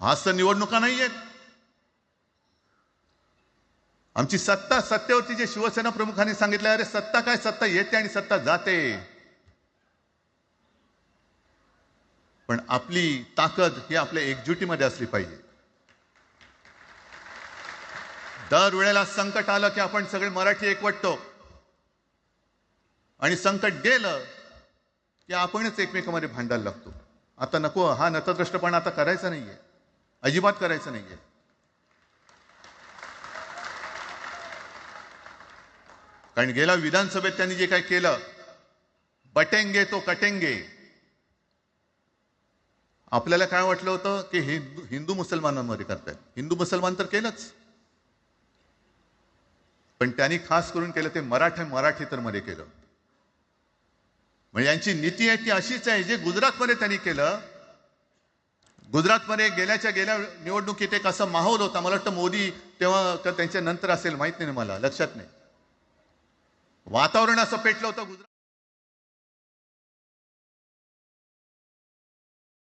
आज तर निवडणुका नाही आहेत. आमची सत्ता सत्तेवरती जे शिवसेना प्रमुखांनी सांगितलं अरे सत्ता काय सत्ता येते आणि सत्ता जाते. पण आपली ताकद ही आपल्या एकजुटीमध्ये असली पाहिजे. दर वेळेला संकट आलं की आपण सगळे मराठी एकवटतो. आणि संकट गेलं की आपणच एकमेकांमध्ये भांडायला लागतो. आता नको हा नतद्रष्टपणा आता करायचा नाहीये. अजिबात करायचं नाहीये. कारण गेल्या विधानसभेत त्यांनी जे काय केलं बटेंगे तो कटेंगे. आपल्याला काय वाटलं होतं की हिंदू हिंदू मुसलमानांमध्ये करतायत? हिंदू मुसलमान तर केलंच. पण त्यांनी खास करून केलं ते मराठा मराठी तर मध्ये केलं. म्हणजे यांची नीती आहे ती अशीच आहे जे गुजरातमध्ये त्यांनी केलं गुजरातमध्ये गेल्याच्या गेल्या निवडणुकीत एक असा माहोल होता. मला वाटतं मोदी तेव्हा त्यांच्या नंतर असेल माहीत नाही मला लक्षात नाही. वातावरण असं पेटलं होतं गुजरात